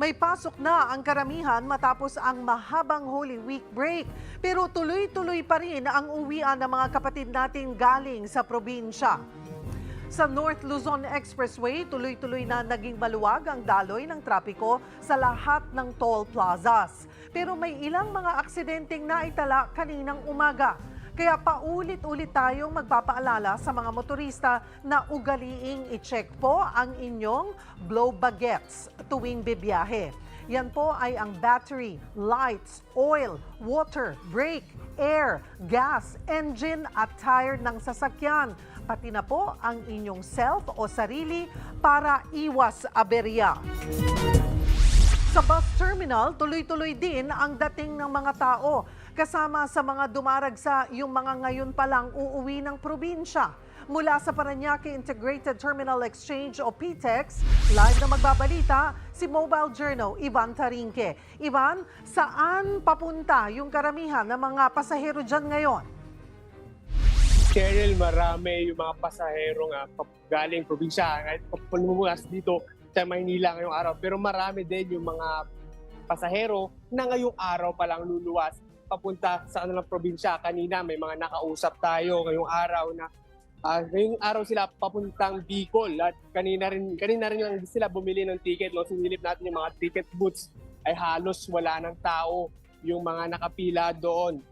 May pasok na ang karamihan matapos ang mahabang Holy Week break. Pero tuloy-tuloy pa rin ang uwian ng mga kapatid natin galing sa probinsya. Sa North Luzon Expressway, tuloy-tuloy na naging maluwag ang daloy ng trapiko sa lahat ng toll plazas. Pero may ilang mga aksidenteng naitala kaninang umaga. Kaya paulit-ulit tayong magpapaalala sa mga motorista na ugaliing i-check po ang inyong blow bagets tuwing bibiyahe. Yan po ay ang battery, lights, oil, water, brake, air, gas, engine at tire ng sasakyan. Pati na po ang inyong self o sarili para iwas aberya. Sa bus terminal, tuloy-tuloy din ang dating ng mga tao. Kasama sa mga dumaragsa yung mga ngayon pa lang uuwi ng probinsya. Mula sa Paranaque Integrated Terminal Exchange o PTEX, live na magbabalita si Mobile Journal Ivan Tarinque. Ivan, saan papunta yung karamihan ng mga pasahero dyan ngayon? Cheryl, marami yung mga pasahero nga galing probinsya. Kahit pumulumas dito sa Maynila ngayong araw. Pero marami din yung mga pasahero na ngayong araw pa lang luluwas papunta sa kanilang probinsya. Kanina may mga nakausap tayo ngayong araw na ah, ngayong araw sila papuntang Bicol at kanina rin kanina rin lang sila bumili ng ticket. No? Sinilip natin yung mga ticket booths ay halos wala ng tao yung mga nakapila doon.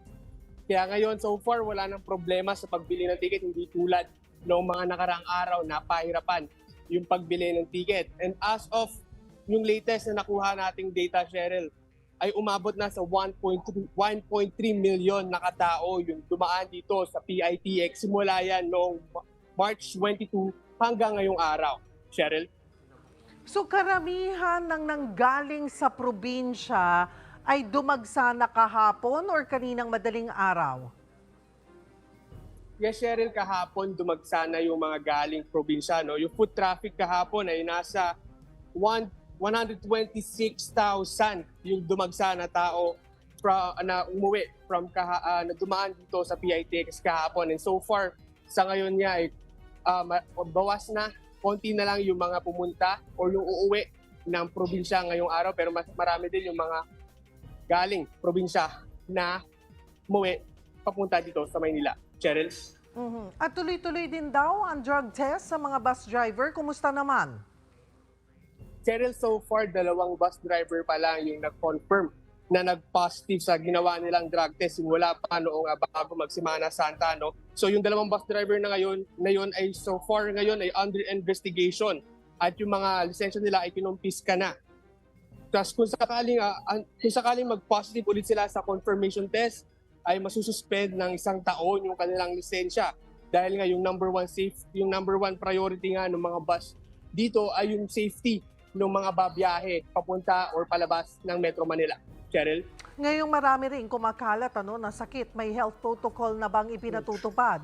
Kaya ngayon, so far, wala nang problema sa pagbili ng ticket, hindi tulad noong mga nakaraang araw na pahirapan yung pagbili ng ticket. And as of yung latest na nakuha nating data, Cheryl, ay umabot na sa 1.3 1.3 million na katao yung dumaan dito sa PITX simula yan noong March 22 hanggang ngayong araw. Cheryl? So karamihan ng nanggaling sa probinsya ay dumagsa na kahapon or kaninang madaling araw? Yes, Cheryl, kahapon dumagsa na yung mga galing probinsya. No? Yung foot traffic kahapon ay nasa 1 126,000 yung dumagsa na tao fra, na umuwi from kaha, ah, na dumaan dito sa PITX kahapon. And so far, sa ngayon niya ay ah, ma- bawas na, konti na lang yung mga pumunta or yung uuwi ng probinsya ngayong araw. Pero mas marami din yung mga galing probinsya na umuwi papunta dito sa Maynila. Cheryl? Mhm. At tuloy-tuloy din daw ang drug test sa mga bus driver. Kumusta naman? Cheryl, so far, dalawang bus driver pa lang yung nag-confirm na nag-positive sa ginawa nilang drug test simula pa noong ah, bago magsimana Santa. No? So yung dalawang bus driver na ngayon, na yun ay so far ngayon ay under investigation at yung mga lisensya nila ay kinumpiska na. Tapos kung sakaling, an- kung sakaling mag-positive ulit sila sa confirmation test, ay masususpend ng isang taon yung kanilang lisensya. Dahil nga yung number one safe, yung number one priority nga ng mga bus dito ay yung safety ng mga babiyahe papunta or palabas ng Metro Manila. Cheryl? Ngayong marami rin kumakalat ano, na sakit. May health protocol na bang ipinatutupad?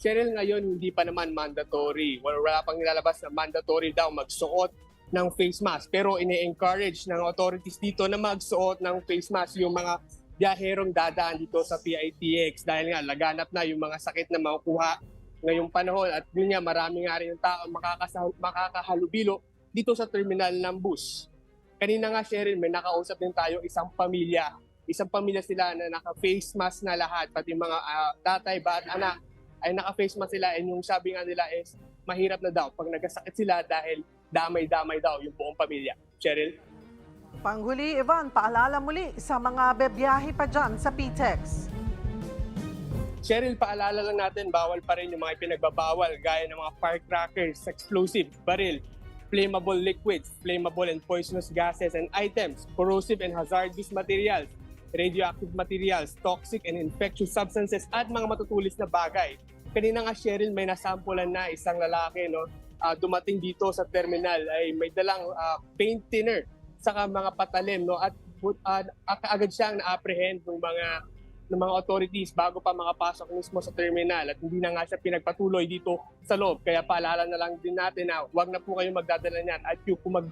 Cheryl, ngayon hindi pa naman mandatory. Wala, pang nilalabas na mandatory daw magsuot ng face mask. Pero ine-encourage ng authorities dito na magsuot ng face mask yung mga biyaherong dadaan dito sa PITX dahil nga laganap na yung mga sakit na makukuha ngayong panahon at yun nga marami nga rin yung tao makakasa- makakahalubilo dito sa terminal ng bus. Kanina nga Cheryl, may nakausap din tayo isang pamilya. Isang pamilya sila na naka-face mask na lahat, pati mga ah, tatay, ba at anak ay naka-face mask sila and yung sabi nga nila is mahirap na daw pag nagkasakit sila dahil damay-damay daw yung buong pamilya. Cheryl? Panghuli, Ivan, paalala muli sa mga bebiyahe pa dyan sa PTEX. Cheryl, paalala lang natin, bawal pa rin yung mga ipinagbabawal gaya ng mga firecrackers, explosive, baril, flammable liquids, flammable and poisonous gases and items, corrosive and hazardous materials, radioactive materials, toxic and infectious substances at mga matutulis na bagay. Kanina nga Cheryl, may nasampulan na isang lalaki no, ah, dumating dito sa terminal. Ay may dalang ah, paint thinner saka mga patalim no? At uh, agad siyang na-apprehend ng mga ng mga authorities bago pa makapasok mismo sa terminal at hindi na nga siya pinagpatuloy dito sa loob. Kaya paalala na lang din natin na huwag na po kayong magdadala niyan at yung, kung mag,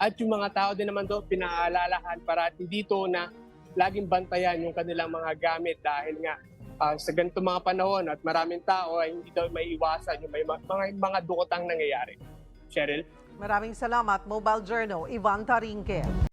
at yung mga tao din naman doon pinaalalahan parati dito na laging bantayan yung kanilang mga gamit dahil nga ah, sa ganito mga panahon at maraming tao ay hindi daw may iwasan yung may ma- mga, mga dukotang nangyayari. Cheryl? Maraming salamat, Mobile Journal, Ivan Tarinque.